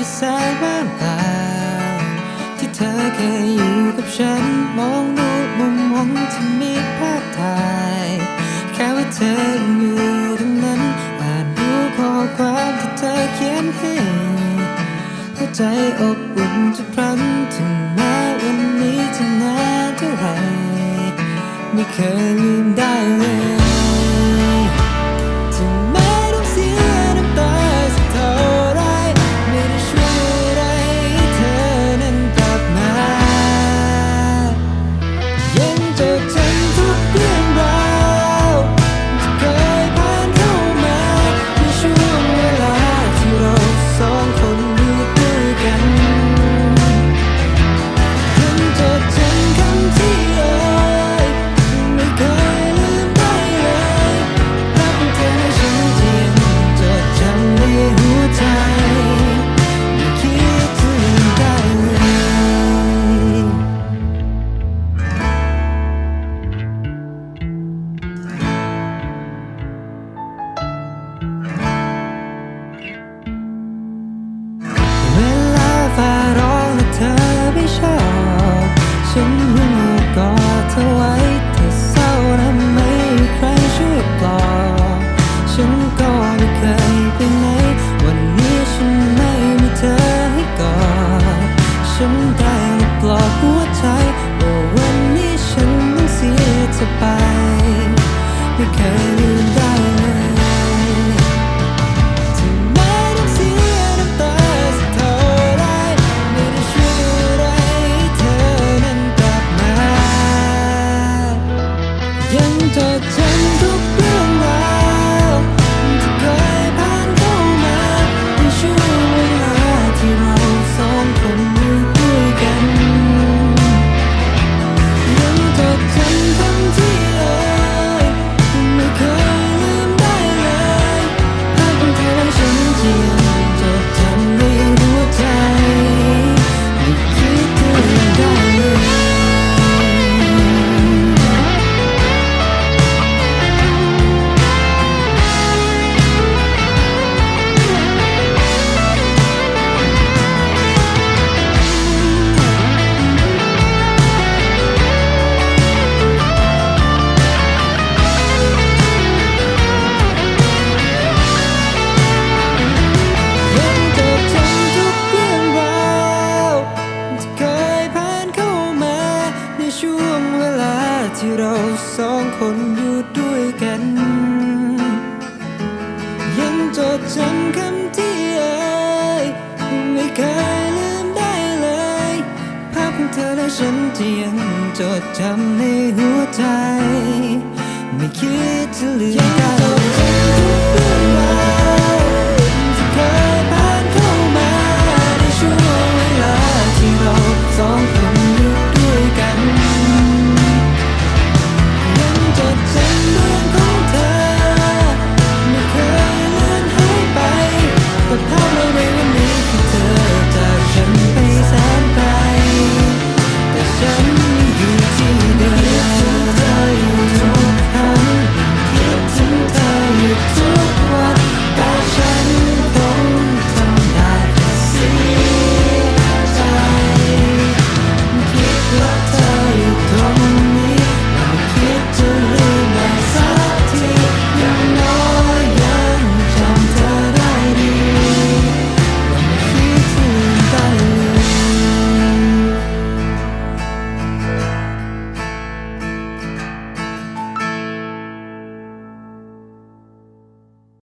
ที่แสนว่างเปล่าที่เธอเคยอยู่กับฉัน มองดูมุมมองที่มีภาพถ่ายแค่ว่าเธออยู่ตรงนั้นอ่านรู้ข้อความที่เธอเขียนให้หัวใจอบอุ่นทุกครั้งถึงม้ you. เราสองคนอยู่ด้วยกัน ยังจดจำคำที่เอ่ยไม่เคยลืมได้เลย ภาพของเธอและฉันที่ยังจดจำในหัวใจ ไม่คิดจะลืมได้